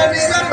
নিজের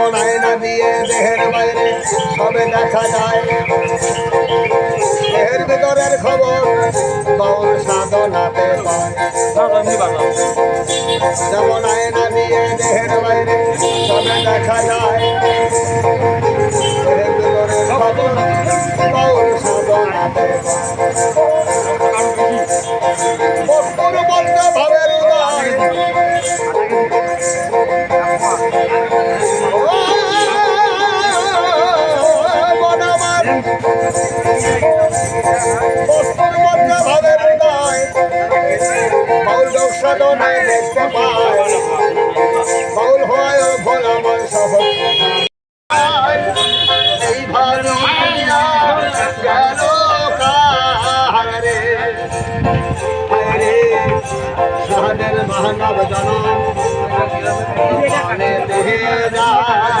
যেমন আয়না দিয়ে দেহের বাইরে সবে দেখা যায়। দেহের ভিতরের খবর বাউল সাধনাতে পায়। যেমন আয়না দিয়ে দেহের বাইরে সবে দেখা যায়। দেহের ভিতরের খবর বাউল সাধনাতে বস্তুর বাউল হয় ভোলা মন সহ এই ভালো গেল কাহারে সাহাদের মানব মানে দেহে যায়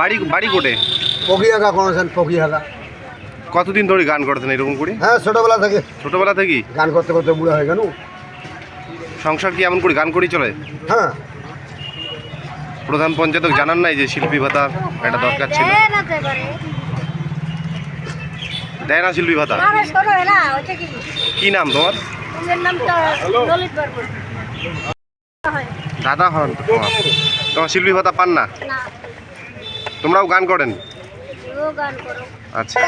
বাড়ি বাড়ি কোটে? পকিয়াকা কোনছেন পকিয়াকা কতদিন ধরে গান করতেন এরকম করে? হ্যাঁ ছোটবেলা থেকে। ছোটবেলা থেকেই? গান করতে করতে বুড়ো হয়ে গেল। সংসার কি এমন করে গান করেই চলে? হ্যাঁ। প্রধান পঞ্চায়েতক জানান নাই যে শিল্পী ভাতা একটা দরকার ছিল। দেয় না শিল্পী ভাতা? কি? নাম তোমার? দাদা হন? তোমার? তোমার শিল্পী ভাতা পান না। তোমরাও গান করেন? আচ্ছা।